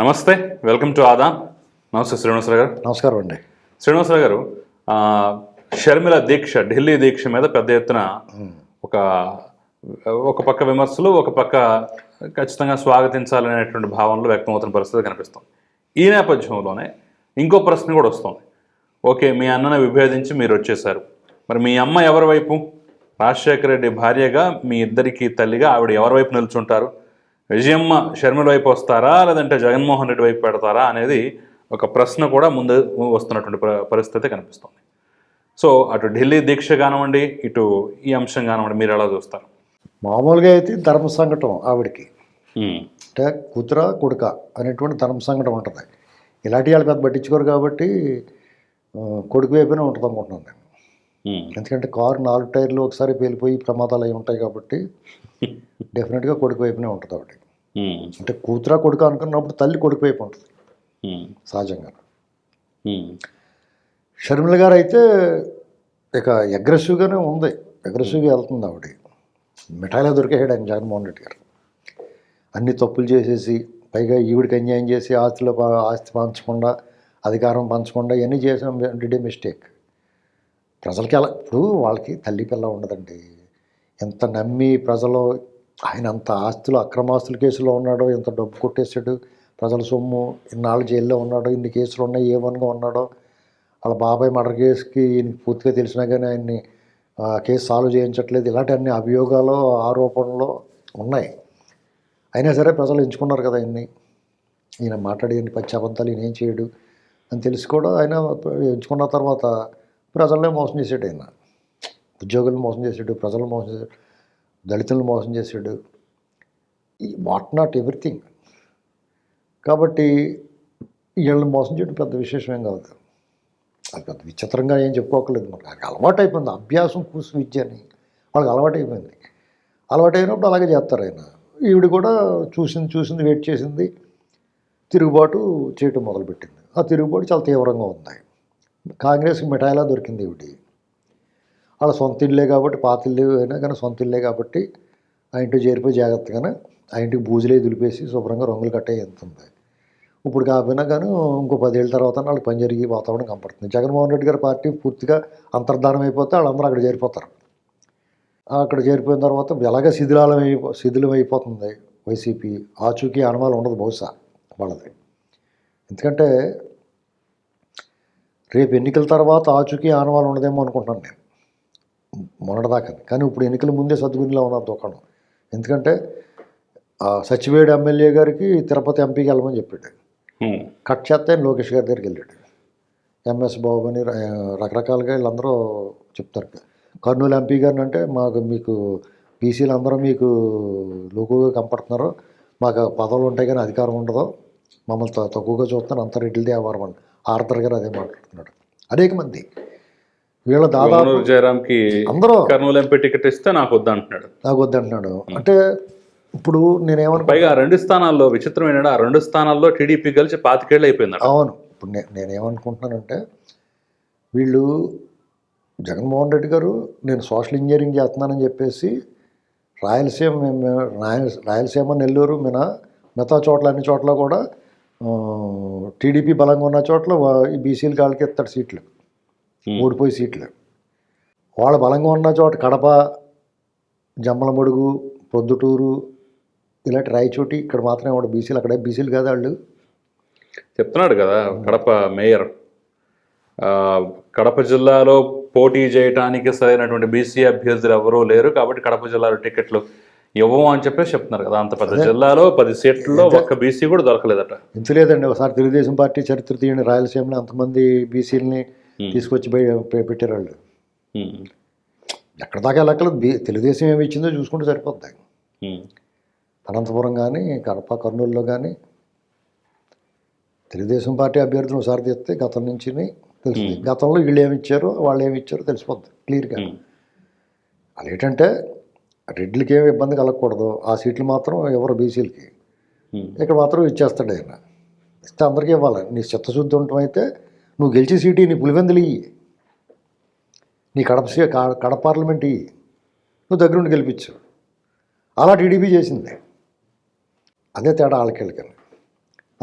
నమస్తే welcome to Aadan నమస్తే శ్రీనివాసరావు గారు. నమస్కారం అండి. శ్రీనివాసరావు గారు షర్మిల దీక్ష ఢిల్లీ దీక్ష మీద పెద్ద ఎత్తున ఒక ఒక పక్క విమర్శలు ఒక పక్క ఖచ్చితంగా స్వాగతించాలనేటువంటి భావనలు వ్యక్తమవుతున్న పరిస్థితి కనిపిస్తుంది. ఈ నేపథ్యంలోనే ఇంకో ప్రశ్న కూడా వస్తుంది. ఓకే మీ అన్నను విభేదించి మీరు వచ్చేసారు మరి మీ అమ్మ ఎవరి వైపు? రాజశేఖర రెడ్డి భార్యగా మీ ఇద్దరికి తల్లిగా ఆవిడ ఎవరి వైపు నిల్చుంటారు? విజయమ్మ షర్మిల వైపు వస్తారా? లేదంటే జగన్మోహన్ రెడ్డి వైపు పెడతారా? అనేది ఒక ప్రశ్న కూడా ముందు వస్తున్నటువంటి పరిస్థితి కనిపిస్తుంది. సో అటు ఢిల్లీ దీక్ష కానివ్వండి ఇటు ఈ అంశం కానివ్వండి మీరు ఎలా చూస్తారు? మామూలుగా అయితే ధర్మ సంకటం ఆవిడకి. అంటే కూతుర కొడుక అనేటువంటి ధర్మ సంకటం ఉంటుంది. ఇలాంటి వాళ్ళు పెద్ద పట్టించుకోరు కాబట్టి కొడుకు వైపునే ఉంటుంది అనుకుంటున్నాను ఎందుకంటే కారు నాలుగు టైర్లు ఒకసారి పేలిపోయి ప్రమాదాలు అయి ఉంటాయి కాబట్టి డెఫినెట్గా కొడుకు వైపునే ఉంటుంది ఆవిడ ఉమ్, అంటే కూతుర కొడుకు అనుకున్నప్పుడు తల్లి కొడుకు వైపు ఉంటుంది. ఉమ్, సహజంగా. షర్మిల గారు అయితే ఇక అగ్రెసివ్గానే ఉంది. అగ్రెసివ్గా వెళ్తుంది ఆవిడ. మిఠాయిలో దొరికేసాడు ఆయన జగన్మోహన్ రెడ్డి గారు. అన్ని తప్పులు చేసేసి పైగా ఈవిడికి అన్యాయం చేసి ఆస్తిలో ఆస్తి పంచకుండా అధికారం పంచకుండా ఇవన్నీ చేసాం డిడే మిస్టేక్ ప్రజలకి ఎలా ఇప్పుడు వాళ్ళకి తల్లి పిల్ల ఉండదండి. ఎంత నమ్మి ప్రజలు ఆయన అంత ఆస్తులు అక్రమాస్తుల కేసులో ఉన్నాడో ఎంత డబ్బు కొట్టేశాడు ప్రజల సొమ్ము ఇన్నాళ్ళు జైల్లో ఉన్నాడో ఇన్ని కేసులు ఉన్నాయి ఏ వన్గా ఉన్నాడో వాళ్ళ బాబాయ్ మర్డర్ కేసుకి ఈయన పూర్తిగా తెలిసినా కానీ ఆయన్ని ఆ కేసు సాల్వ్ చేయించట్లేదు. ఇలాంటి అన్ని అభియోగాలు ఆరోపణలు ఉన్నాయి. అయినా సరే ప్రజలు ఎంచుకున్నారు కదా ఆయన్ని. ఈయన మాట్లాడి పచ్చి అబద్ధాలు ఈయన ఏం చేయడు అని తెలిసి కూడా ఆయన ఎంచుకున్న తర్వాత ప్రజలనే మోసం చేసాడు ఆయన. ఉద్యోగులను మోసం చేసాడు ప్రజలను మోసం చేసాడు దళితులను మోసం చేసాడు. ఈ వాట్ నాట్ ఎవ్రీథింగ్. కాబట్టి వీళ్ళని మోసం చేయడం పెద్ద విశేషం ఏం కాదు. అది పెద్ద విచిత్రంగా ఏం చెప్పుకోకలేదు మనకు. అది అలవాటు అయిపోయింది అభ్యాసం కూసు విద్య అని. వాళ్ళకి అలవాటు అయిపోయింది అలవాటు అయినప్పుడు అలాగే చేస్తారు ఆయన. ఈవిడ కూడా చూసింది చూసింది వెయిట్ చేసింది. తిరుగుబాటు చేయటం మొదలుపెట్టింది. ఆ తిరుగుబాటు చాలా తీవ్రంగా ఉంది కాంగ్రెస్కి మిఠాయిలా దొరికింది ఈవిడి. వాళ్ళ సొంత ఇల్లే కాబట్టి పాత ఇల్లు అయినా కానీ సొంత ఇల్లే కాబట్టి ఆ ఇంటికి చేరిపోయి జాగ్రత్తగానే ఆ ఇంటికి బూజులే దులిపేసి శుభ్రంగా రంగులు కట్టే ఎంత ఉంది. ఇప్పుడు కాకపోయినా కానీ ఇంకో పదేళ్ళ తర్వాత వాళ్ళకి పని జరిగి వాతావరణం కనపడుతుంది. జగన్మోహన్ రెడ్డి గారి పార్టీ పూర్తిగా అంతర్ధానం అయిపోతే వాళ్ళందరూ అక్కడ చేరిపోతారు. అక్కడ చేరిపోయిన తర్వాత ఎలాగ శిథిలాలం అయిపో శిథిలం అయిపోతుంది వైసీపీ? ఆచూకీ అనుమానం ఉండదు బహుశా వాళ్ళది. ఎందుకంటే రేపు ఎన్నికల తర్వాత ఆచూకీ ఆనవాళ్ళు ఉండదేమో అనుకుంటున్నాను నేను. మొన్నటిదాకా. కానీ ఇప్పుడు ఎన్నికల ముందే సద్గునిలో ఉన్నారు దుకాణం ఎందుకంటే సచివేడు ఎమ్మెల్యే గారికి తిరుపతి ఎంపీకి వెళ్ళమని చెప్పాడు. కట్ చేస్తే లోకేష్ గారి దగ్గరికి వెళ్ళాడు. ఎంఎస్ బాబు అని రకరకాలుగా వీళ్ళందరూ చెప్తారు. కర్నూలు ఎంపీ గారిని అంటే మాకు మీకు బీసీలు అందరూ మీకు లోకుగా కనపడుతున్నారు. మాకు పదవులు ఉంటాయి కానీ అధికారం ఉండదు. మమ్మల్ని తక్కువగా చూస్తున్నారు అంత రెడ్డిలదే వ్యవహారం అని ఆర్థర్ గారు అదే మాట్లాడుతున్నాడు. అనేక మంది. వీళ్ళ దాదాపు జయరాంకి అందరూ కర్నూలు ఎంపీ టికెట్ ఇస్తే నాకు వద్దంటున్నాడు. నాకు వద్దంటున్నాడు. అంటే ఇప్పుడు నేనేమనుకో పైగా ఆ రెండు స్థానాల్లో విచిత్రం ఏంటంటే ఆ రెండు స్థానాల్లో టీడీపీ కలిసి పాతికేళ్ళు అయిపోయిందట. అవును. ఇప్పుడు నేనేమనుకుంటున్నానంటే వీళ్ళు జగన్మోహన్ రెడ్డి గారు నేను సోషల్ ఇంజనీరింగ్ చేస్తున్నానని చెప్పేసి రాయలసీమ రాయలసీమ నెల్లూరు మిన మిగతా చోట్ల అన్ని చోట్ల కూడా టీడీపీ బలంగా ఉన్న చోట్ల బీసీల కాళ్ళకి ఎత్తాడు సీట్లు ఓడిపోయి సీట్లు. వాళ్ళు బలంగా ఉన్న చోట కడప జమ్మలమడుగు పొద్దుటూరు ఇలాంటి రాయచోటి ఇక్కడ మాత్రమే వాడు బీసీలు అక్కడే బీసీలు కాదు వాళ్ళు. చెప్తున్నాడు కదా కడప మేయర్. కడప జిల్లాలో పోటీ చేయడానికి సరైనటువంటి బీసీ అభ్యర్థులు ఎవరూ లేరు కాబట్టి కడప జిల్లాలో టికెట్లు ఇవ్వము అని చెప్పేసి చెప్తున్నారు కదా అంత పెద్ద జిల్లాలో పది సీట్లలో ఒక్క బీసీ కూడా దొరకలేదట. ఎంత లేదండి ఒకసారి తెలుగుదేశం పార్టీ చరిత్ర తీయండి రాయలసీమలో అంతమంది బీసీలని తీసుకొచ్చి పెట్టారు వాళ్ళు. ఎక్కడ దాకా లెక్కలు? బీ తెలుగుదేశం ఏమి ఇచ్చిందో చూసుకుంటే సరిపోద్ది. అనంతపురం కానీ కడప కర్నూలులో కానీ తెలుగుదేశం పార్టీ అభ్యర్థులు ఒకసారి తెస్తే గతం నుంచి తెలుస్తుంది. గతంలో వీళ్ళు ఏమి ఇచ్చారో వాళ్ళు ఏమి ఇచ్చారో తెలిసిపోద్ది క్లియర్గా. వాళ్ళు ఏంటంటే రెడ్లకి ఏమి ఇబ్బంది కలగకూడదు. ఆ సీట్లు మాత్రం ఎవరు బీసీలకి. ఇక్కడ మాత్రం ఇచ్చేస్తాడు ఆయన. ఇస్తే అందరికీ ఇవ్వాలి. నీ చిత్తశుద్ధి ఉండటం అయితే నువ్వు గెలిచే సీటు నీ పులివెందులు ఇయ్యి. నీ కడప కడప పార్లమెంట్ ఇయ్యి. నువ్వు దగ్గర ఉండి గెలిపించు. అలా టీడీపీ చేసింది. అదే తేడా వాళ్ళకి వీళ్ళకి.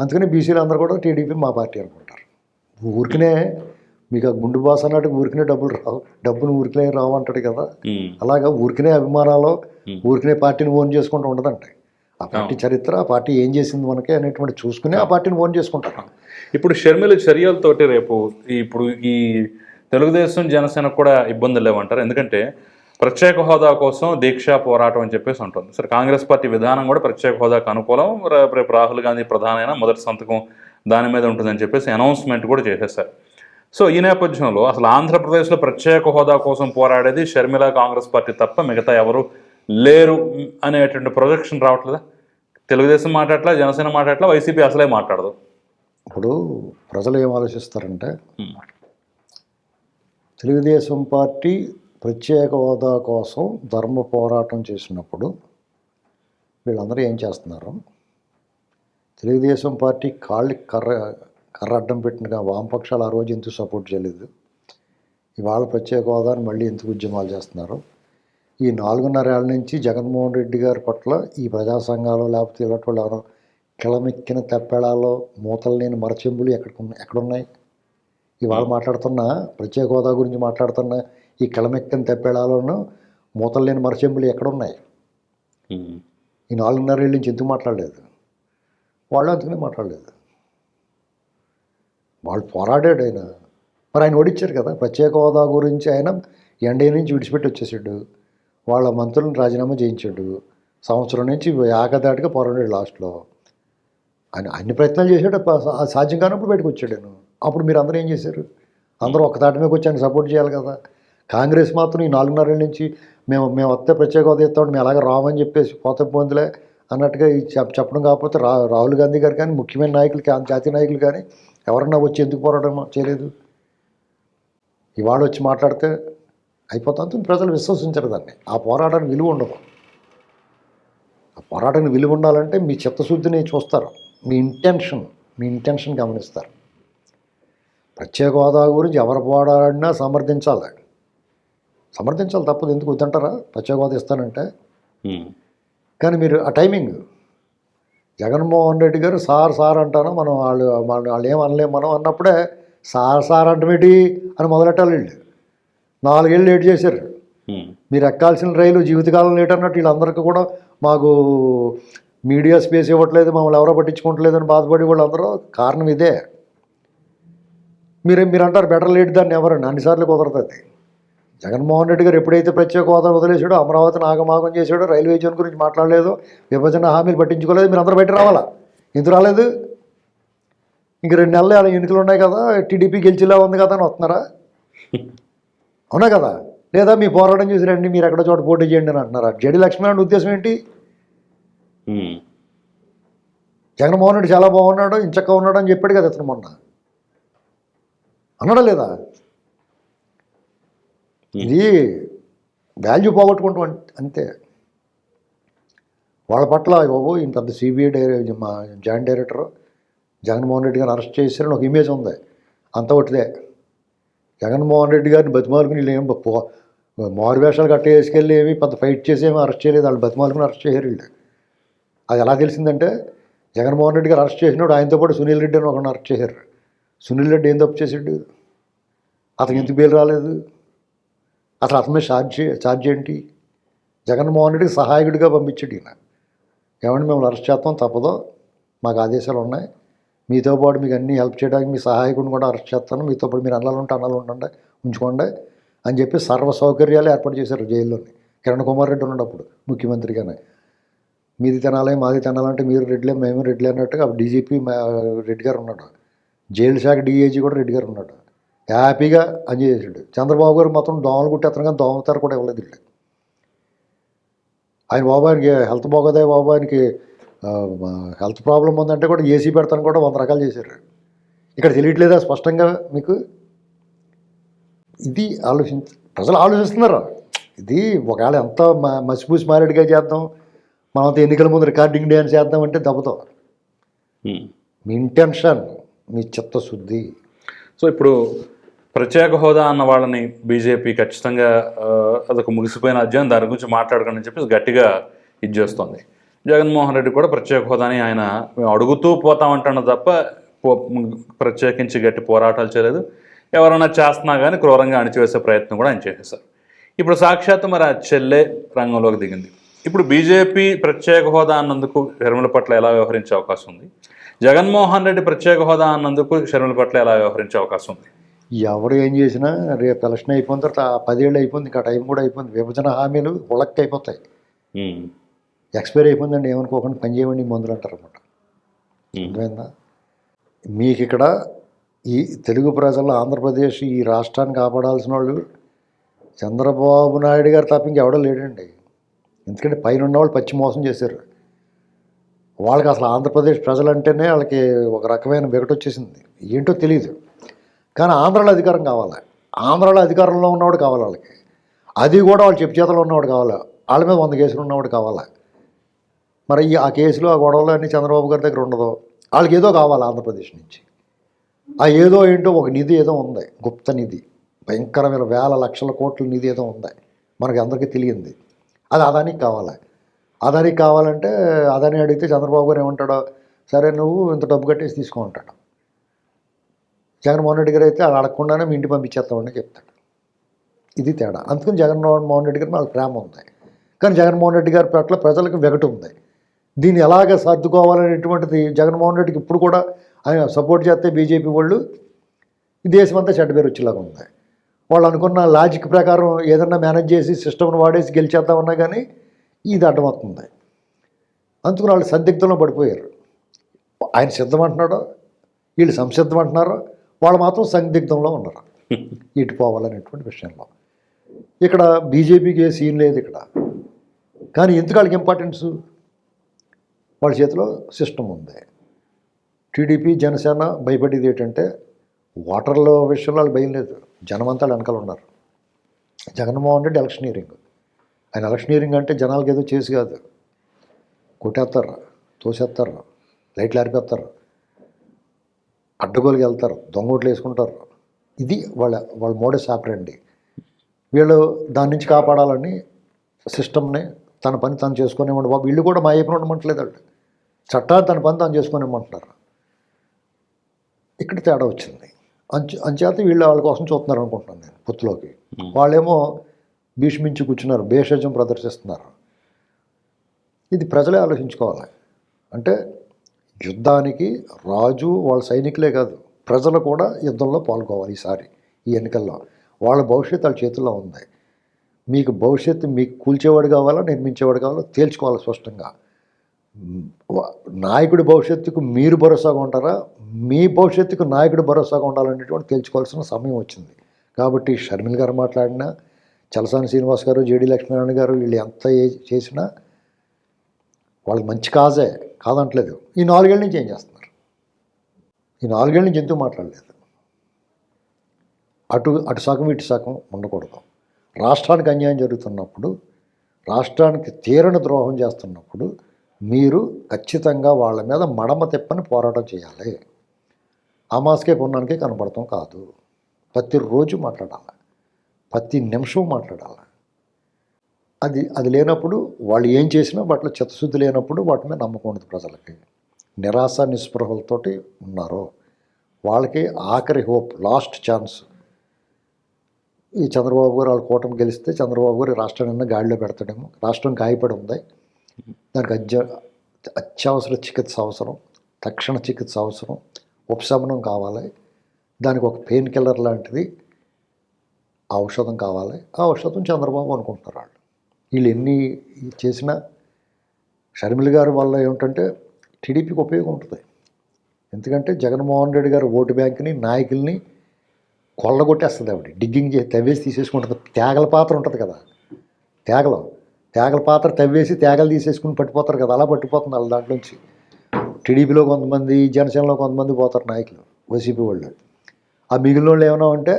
అందుకని బీసీలు అందరూ కూడా టీడీపీ మా పార్టీ అనుకుంటారు. ఊరికనే మీకు ఆ గుండు బాస్ అన్నట్టు ఊరికనే డబ్బులు రావు. డబ్బులు ఊరికనే రావు అంటాడు కదా. అలాగా ఊరికనే అభిమానాలు. ఊరికనే పార్టీని ఓన్ చేసుకుంటూ ఉండదండి ఆ పార్టీ చరిత్ర ఆ పార్టీ ఏం చేసింది మనకి అనేటువంటి చూసుకుని ఆ పార్టీని ఓన్ చేసుకుంటారు. ఇప్పుడు షర్మిల చర్యలతోటి రేపు ఈ- ఇప్పుడు ఈ తెలుగుదేశం జనసేన కూడా ఇబ్బందులు లేవంటారు. ఎందుకంటే ప్రత్యేక హోదా కోసం దీక్ష పోరాటం అని చెప్పేసి ఉంటుంది సరే కాంగ్రెస్ పార్టీ విధానం కూడా ప్రత్యేక హోదాకు అనుకూలం. రేపు రాహుల్ గాంధీ ప్రధానమైన మొదటి సంతకం దాని మీద ఉంటుందని చెప్పేసి అనౌన్స్మెంట్ కూడా చేసేసారు సో ఈ నేపథ్యంలో అసలు ఆంధ్రప్రదేశ్లో ప్రత్యేక హోదా కోసం పోరాడేది షర్మిల కాంగ్రెస్ పార్టీ తప్ప మిగతా ఎవరు లేరు అనేటువంటి ప్రొజెక్షన్ రావట్లేదా? తెలుగుదేశం మాట్లాడట్లా జనసేన మాట్లాడట్లా వైసీపీ అసలే మాట్లాడదు. ఇప్పుడు ప్రజలు ఏం ఆలోచిస్తారంటే. తెలుగుదేశం పార్టీ ప్రత్యేక హోదా కోసం ధర్మ పోరాటం చేసినప్పుడు వీళ్ళందరూ ఏం చేస్తున్నారు? తెలుగుదేశం పార్టీ కాళ్ళకి కర్ర కర్ర అడ్డం పెట్టిన వామపక్షాలు ఆ రోజు ఎందుకు సపోర్ట్ చేయలేదు? ఇవాళ ప్రత్యేక హోదాని మళ్ళీ ఎందుకు ఉద్యమాలు చేస్తున్నారు? ఈ నాలుగున్నర ఏళ్ళ నుంచి జగన్మోహన్ రెడ్డి గారి పట్ల ఈ ప్రజా సంఘాలు లేకపోతే ఇలాంటి వాళ్ళు ఎవరో కిళమెక్కిన తెప్పెళాలో మూతలు లేని మరచెంబులు ఎక్కడ ఎక్కడున్నాయి? ఇవాళ మాట్లాడుతున్న ప్రత్యేక హోదా గురించి మాట్లాడుతున్న ఈ కిళమెక్కిన తెప్పెళాలను మూతలు లేని మరచెంబులు ఎక్కడున్నాయి. ఈ నాలుగున్నర ఏళ్ళ నుంచి ఎందుకు మాట్లాడలేదు? వాళ్ళు అందుకనే మాట్లాడలేదు. వాళ్ళు పోరాడాడు ఆయన. మరి ఆయన ఓడించారు కదా. ప్రత్యేక హోదా గురించి ఆయన ఎన్డీఏ నుంచి విడిచిపెట్టి వచ్చేసాడు. వాళ్ళ మంత్రులను రాజీనామా చేయించాడు. సంవత్సరం నుంచి ఆకదాటిగా పోరాడాడు లాస్ట్లో. ఆయన అన్ని ప్రయత్నాలు చేశాడు. సాధ్యం కానప్పుడు బయటకు వచ్చాడు అప్పుడు మీరు అందరూ ఏం చేశారు? అందరూ ఒక తాటి మీద వచ్చి ఆయన సపోర్ట్ చేయాలి కదా. కాంగ్రెస్ మాత్రం ఈ నాలుగున్నరేళ్ళ నుంచి మేము మేము వస్తే ప్రత్యేక హోదా ఇస్తాం మేము అలాగే రామని చెప్పేసి పోతే పోందులే అన్నట్టుగా చెప్పడం కాకపోతే రా రాహుల్ గాంధీ గారు కానీ ముఖ్యమైన నాయకులు జాతీయ నాయకులు కానీ ఎవరన్నా వచ్చి ఎందుకు పోరాటం చేయలేదు. ఇవాళ వచ్చి మాట్లాడితే అయిపోతుంది ప్రజలు విశ్వసించరు దాన్ని. ఆ పోరాటానికి విలువ ఉండదు. ఆ పోరాటానికి విలువ ఉండాలంటే మీ చిత్తశుద్ధిని చూస్తారు. మీ ఇంటెన్షన్ మీ ఇంటెన్షన్ గమనిస్తారు. ప్రత్యేక హోదా గురించి ఎవరు పోరాడినా సమర్థించాలి. సమర్థించాలి తప్పదు. ఎందుకు వద్దంటారా? ప్రత్యేక హోదా ఇస్తానంటే. కానీ మీరు ఆ టైమింగ్ జగన్మోహన్ రెడ్డి గారు సార్ సార్ అంటాను మనం వాళ్ళు వాళ్ళు వాళ్ళు ఏం అనలేం మనం అన్నప్పుడే సార్ సార్ అంటమేటి అని మొదలెట్టాలి వీళ్ళు. నాలుగేళ్ళు లేట్ చేశారు. మీరు ఎక్కాల్సిన రైలు జీవితకాలం లేట్ అన్నట్టు వీళ్ళందరికీ కూడా మాకు మీడియా స్పేస్ ఇవ్వట్లేదు మమ్మల్ని ఎవరో పట్టించుకోవట్లేదు అని బాధపడి వాళ్ళందరూ కారణం ఇదే. మీరు మీరు అంటారు బెటర్ లేట్ దాన్ని ఎవరండి అన్నిసార్లు కుదరదు జగన్మోహన్ రెడ్డి గారు ఎప్పుడైతే ప్రత్యేక హోదా వదిలేశాడో అమరావతిని ఆగమాగం చేశాడో రైల్వే జోన్ గురించి మాట్లాడలేదు విభజన హామీలు పట్టించుకోలేదు మీరు అందరూ బయట రావాలా? ఎందుకు రాలేదు? ఇంక రెండు నెలలు అలా ఎన్నికలు ఉన్నాయి కదా టీడీపీ గెలిచిలా ఉంది కదా అని వస్తున్నారా? అవునా కదా? లేదా మీ పోరాటం చేసి రండి మీరు ఎక్కడ చోట పోటీ చేయండి అని అంటున్నారా? జడి లక్ష్మణ్ ఉద్దేశం ఏంటి. జగన్మోహన్ రెడ్డి చాలా బాగున్నాడు ఇంచక్క ఉన్నాడు అని చెప్పాడు కదా ఇతను మొన్న. అన్నాడా లేదా? ఇది వాల్యూ పోగొట్టుకుంటాం అంతే. వాళ్ళ పట్ల బాబు ఇంత సిబిఐ డైరె మా జాయింట్ డైరెక్టర్ జగన్మోహన్ రెడ్డి గారిని అరెస్ట్ చేశారని ఒక ఇమేజ్ ఉంది. అంత ఒకటిదే జగన్మోహన్ రెడ్డి గారిని బతిమాలుకుని వీళ్ళు ఏం పో మారు వేషాలు కట్ట వేసుకెళ్ళి ఏమి పెద్ద ఫైట్ చేసి ఏమి అరెస్ట్ చేయలేదు. వాళ్ళు బతిమాలుకుని అరెస్ట్ చేశారు వీళ్ళు. అది ఎలా తెలిసిందంటే జగన్మోహన్ రెడ్డి గారు అరెస్ట్ చేసినప్పుడు ఆయనతో పాటు సునీల్ రెడ్డి అని ఒకరిని అరెస్ట్ చేశారు. సునీల్ రెడ్డి ఏం తప్పు చేసాడు అతనికి ఎందుకు బెయిల్ రాలేదు? అసలు అతని మీద ఛార్జ్ ఛార్జ్ ఏంటి? జగన్మోహన్ రెడ్డి సహాయకుడిగా పంపించాడు ఈయన. ఏమంటే మిమ్మల్ని అరెస్ట్ చేస్తాం తప్పదో. మాకు ఆదేశాలు ఉన్నాయి. మీతో పాటు మీకు అన్నీ హెల్ప్ చేయడానికి మీ సహాయకుడిని కూడా అరెస్ట్ చేస్తాను. మీతో పాటు మీరు అన్నాలు ఉంటే అన్నాలు ఉండండి ఉంచుకోండి అని చెప్పి సర్వ సౌకర్యాలు ఏర్పాటు చేశారు జైల్లోని. కిరణ్ కుమార్ రెడ్డి ఉన్నప్పుడు ముఖ్యమంత్రిగానే. మీది తినాలి మాది తినాలంటే మీరు రెడ్లే మేము రెడ్లే అన్నట్టుగా డీజీపీ రెడ్డి గారు ఉన్నాడు. జైలు శాఖ డీఏజీ కూడా రెడ్డి గారు ఉన్నాడు. హ్యాపీగా అని చేసాడు చంద్రబాబు గారు మొత్తం దోమలు కుట్టేస్తాను కానీ దోమతారు కూడా ఇవ్వలేదు వీళ్ళు ఆయన బాబు ఆయనకి హెల్త్ బాగోదే బాబు ఆయనకి హెల్త్ ప్రాబ్లం ఉందంటే కూడా ఏసీ పెడతాను కూడా వంద రకాలు చేశారు. ఇక్కడ తెలియట్లేదా స్పష్టంగా మీకు? ఇది ఆలోచించ ప్రజలు ఆలోచిస్తున్నారు? ఇది ఒకవేళ ఎంత మ- మసిపూసి మారేడుగా చేద్దాం మనతో ఎన్నికల ముందు రికార్డింగ్ డే అని చేద్దామంటే దెబ్బతాం. మీ ఇంటెన్షన్ మీ చిత్తశుద్ధి. సో ఇప్పుడు ప్రత్యేక హోదా అన్న వాళ్ళని బీజేపీ ఖచ్చితంగా అదొక ముగిసిపోయిన అధ్యాయం. దాని గురించి మాట్లాడకండి అని చెప్పేసి గట్టిగా ఇది చేస్తుంది. జగన్మోహన్ రెడ్డి కూడా ప్రత్యేక హోదాని ఆయన మేము అడుగుతూ పోతామంటాను తప్ప పో- ప్రత్యేకించి గట్టి పోరాటాలు చేయలేదు. ఎవరైనా చేస్తున్నా కానీ క్రూరంగా అణిచివేసే ప్రయత్నం కూడా ఆయన చేసేశారు. ఇప్పుడు సాక్షాత్ మరి ఆ చెల్లె రంగంలోకి దిగింది. ఇప్పుడు బీజేపీ ప్రత్యేక హోదా అన్నందుకు షర్మిల పట్ల ఎలా వ్యవహరించే అవకాశం ఉంది? జగన్మోహన్ రెడ్డి ప్రత్యేక హోదా అన్నందుకు షర్మిల పట్ల ఎలా వ్యవహరించే అవకాశం ఉంది? ఎవరు ఏం చేసినా రేపు ఎలక్షన్ అయిపోయిన తర్వాత ఆ పదేళ్ళు అయిపోయింది ఇంకా టైం కూడా అయిపోయింది. విభజన హామీలు ఉలక్కి అయిపోతాయి. ఎక్స్పైర్ అయిపోయిందండి ఏమనుకోకుండా పని చేయమండి మందులు అంటారు అనమాట. అర్థమైందా? మీకు ఇక్కడ ఈ తెలుగు ప్రజలు ఆంధ్రప్రదేశ్ ఈ రాష్ట్రాన్ని కాపాడాల్సిన వాళ్ళు చంద్రబాబు నాయుడు గారు తప్ప ఇంకెవడో లేడండి. ఎందుకంటే పైన ఉన్నవాళ్ళు పచ్చి మోసం చేశారు. వాళ్ళకి అసలు ఆంధ్రప్రదేశ్ ప్రజలంటేనే వాళ్ళకి ఒక రకమైన వెగట వచ్చేసింది ఏంటో తెలియదు కానీ ఆంధ్రాలో అధికారం కావాలి. ఆంధ్రాలో అధికారంలో ఉన్నవాడు కావాలి వాళ్ళకి. అది కూడా వాళ్ళు చెప్పు చేతలో ఉన్నవాడు కావాలి. వాళ్ళ మీద వంద కేసులు ఉన్నవాడు కావాలి. మరి ఈ ఆ కేసులు ఆ గొడవలు అన్నీ చంద్రబాబు గారి దగ్గర ఉండదు. వాళ్ళకి ఏదో కావాలి ఆంధ్రప్రదేశ్ నుంచి. ఆ ఏదో ఏంటో ఒక నిధి ఏదో ఉంది. గుప్త నిధి. భయంకరమైన వేల లక్షల కోట్ల నిధి ఏదో ఉంది. మనకి అందరికీ తెలియంది. అది అదానికి కావాలి. అదానికి కావాలంటే అదాని అడిగితే చంద్రబాబు గారు ఏమంటాడో సరే నువ్వు ఇంత డబ్బు కట్టేసి తీసుకో ఉంటాడు జగన్మోహన్ రెడ్డి గారు అయితే వాళ్ళు అడగకుండానే మీ ఇంటి పంపించేస్తామని చెప్తాడు. ఇది తేడా. అందుకని జగన్మోహన్ రెడ్డి గారి వాళ్ళ ప్రేమ ఉంది. కానీ జగన్మోహన్ రెడ్డి గారి పట్ల ప్రజలకు వెగటు ఉంది. దీన్ని ఎలాగ సర్దుకోవాలనేటువంటిది జగన్మోహన్ రెడ్డికి ఇప్పుడు కూడా ఆయన సపోర్ట్ చేస్తే బీజేపీ వాళ్ళు ఈ దేశం చెడ్డ పేరు వచ్చేలాగా ఉంది. వాళ్ళు అనుకున్న లాజిక్ ప్రకారం ఏదన్నా మేనేజ్ చేసి సిస్టమ్ను వాడేసి గెలిచేద్దామన్నా కానీ ఇది అడ్డమవుతుంది అందుకని వాళ్ళు సందిగ్ధంలో పడిపోయారు. ఆయన సిద్ధం అంటున్నాడో వీళ్ళు సంసిద్ధం అంటున్నారో వాళ్ళు మాత్రం సందిగ్ధంలో ఉన్నారు ఇటు పోవాలనేటువంటి విషయంలో. ఇక్కడ బీజేపీకి ఏ సీన్ లేదు ఇక్కడ. కానీ ఎందుకు వాళ్ళకి ఇంపార్టెన్స్ వాళ్ళ చేతిలో సిస్టమ్ ఉంది. టీడీపీ జనసేన భయపడేది ఏంటంటే ఓటర్ల విషయంలో వాళ్ళు భయం లేదు. జనమంతా వెనకాల ఉన్నారు. జగన్మోహన్ రెడ్డి ఎలక్షనీరింగ్ ఆయన ఎలక్షనీరింగ్ అంటే జనాలకి ఏదో చేసి కాదు. కొట్టేస్తారు తోసేస్తారు లైట్లు ఆరిపేస్తారు. అడ్డగోలుకి వెళ్తారు దొంగోట్లు వేసుకుంటారు. ఇది వాళ్ళ వాళ్ళ మోడస్ ఆపరండి వీళ్ళు దాని నుంచి కాపాడాలని సిస్టమ్ని తన పని తను చేసుకునేవాడు బాబు వీళ్ళు కూడా మా వైపున ఉండమంటలేదు వాళ్ళు. చట్టాన్ని తన పని తాను చేసుకునేమంటున్నారు ఇక్కడ తేడా వచ్చింది. అంచు అంచేత వీళ్ళు వాళ్ళ కోసం చూస్తున్నారు అనుకుంటున్నాను నేను పొత్తులోకి. వాళ్ళేమో భీష్మించి కూర్చున్నారు భేషజం ప్రదర్శిస్తున్నారు. ఇది ప్రజలే ఆలోచించుకోవాలి. అంటే యుద్ధానికి రాజు వాళ్ళ సైనికులే కాదు ప్రజలు కూడా యుద్ధంలో పాల్గొవాలి ఈసారి ఈ ఎన్నికల్లో. వాళ్ళ భవిష్యత్తు వాళ్ళ చేతుల్లో ఉంది. మీకు భవిష్యత్తు మీకు కూల్చేవాడు కావాలా నిర్మించేవాడు కావాలో తేల్చుకోవాలి స్పష్టంగా. నాయకుడి భవిష్యత్తుకు మీరు భరోసాగా ఉంటారా మీ భవిష్యత్తుకు నాయకుడు భరోసాగా ఉండాలనేటువంటి తేల్చుకోవాల్సిన సమయం వచ్చింది. కాబట్టి షర్మిల్ గారు మాట్లాడినా చలసాని శ్రీనివాస్ గారు జేడి లక్ష్మీనారాయణ గారు వీళ్ళు ఎంత చేసినా వాళ్ళకి మంచి కాజే కాదంటలేదు. ఈ నాలుగేళ్ళ నుంచి ఏం చేస్తున్నారు? ఈ నాలుగేళ్ళ నుంచి ఎందుకు మాట్లాడలేదు? అటు అటు సగం ఇటు సగం ఉండకూడదు. రాష్ట్రానికి అన్యాయం జరుగుతున్నప్పుడు రాష్ట్రానికి తీరని ద్రోహం చేస్తున్నప్పుడు మీరు ఖచ్చితంగా వాళ్ళ మీద మడమ తిప్పని పోరాటం చేయాలి. అమాస్కే పున్నానికే కనపడతాం కాదు. ప్రతిరోజు మాట్లాడాలి. ప్రతి నిమిషం మాట్లాడాలి. అది అది లేనప్పుడు వాళ్ళు ఏం చేసినా వాటిలో చిత్తశుద్ధి లేనప్పుడు వాటి మీద నమ్మకం ఉండదు ప్రజలకి. నిరాశ నిస్పృహలతోటి ఉన్నారు. వాళ్ళకి ఆఖరి హోప్ లాస్ట్ ఛాన్స్. ఈ చంద్రబాబు గారు వాళ్ళ కూటమి గెలిస్తే చంద్రబాబు గారు రాష్ట్రాన్ని గాడిలో పెడతాడేమో. రాష్ట్రం గాయపడి ఉంది. దానికి అత్య అత్యవసర చికిత్స అవసరం తక్షణ చికిత్స అవసరం ఉపశమనం కావాలి. దానికి ఒక పెయిన్ కిల్లర్ లాంటిది. ఆ ఔషధం కావాలి. ఆ ఔషధం చంద్రబాబు అనుకుంటున్నారు వాళ్ళు వీళ్ళు ఎన్ని చేసినా షర్మిల గారి వల్ల ఏమిటంటే టీడీపీకి ఉపయోగం ఉంటుంది. ఎందుకంటే జగన్మోహన్ రెడ్డి గారు ఓటు బ్యాంక్ని నాయకుల్ని కొల్లగొట్టేస్తుంది ఆవిడ. డిగ్గింగ్ చేసి తవ్వేసి తీసేసుకుంటుంది. తేగల పాత్ర ఉంటుంది కదా. తేగలు. తేగల పాత్ర తవ్వేసి తేగలు తీసేసుకుని పట్టిపోతారు కదా. అలా పట్టిపోతుంది వాళ్ళ దాంట్లోంచి టీడీపీలో కొంతమంది జనసేనలో కొంతమంది పోతారు నాయకులు వైసీపీ వాళ్ళు. ఆ మిగిలిన వాళ్ళు ఏమైనా ఉంటే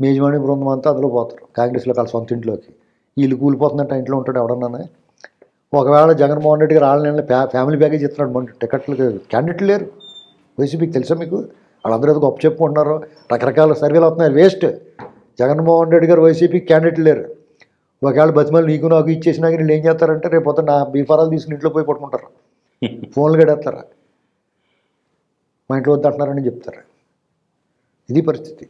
మీ యజమాని బృందం అంతా అందులో పోతారు. కాంగ్రెస్లో వాళ్ళ సొంత ఇంట్లోకి. వీళ్ళు కూలిపోతుందంటే ఇంట్లో ఉంటాడు ఎవడన్నా ఒకవేళ జగన్మోహన్ రెడ్డి గారు వాళ్ళ ఫ్యా ఫ్యామిలీ ప్యాకేజ్ ఇస్తున్నాడు మన టికెట్లకి క్యాండిడేట్లు లేరు. వైసీపీకి తెలుసా మీకు? వాళ్ళందరూ ఏదో గొప్ప చెప్పుకుంటున్నారు. రకరకాల సర్వేలు అవుతున్నాయి వేస్ట్. జగన్మోహన్ రెడ్డి గారు వైసీపీకి క్యాండిడేట్లు లేరు. ఒకవేళ బతిమాలు నీకు నాకు ఇచ్చేసినా కానీ వీళ్ళు ఏం చేస్తారంటే రేపు పొద్దున్న నా బీఫారాలు తీసుకుని ఇంట్లో పోయి పట్టుకుంటారు ఫోన్లు గడేస్తారా మా ఇంట్లో వద్దంటున్నారని చెప్తారు. ఇది పరిస్థితి.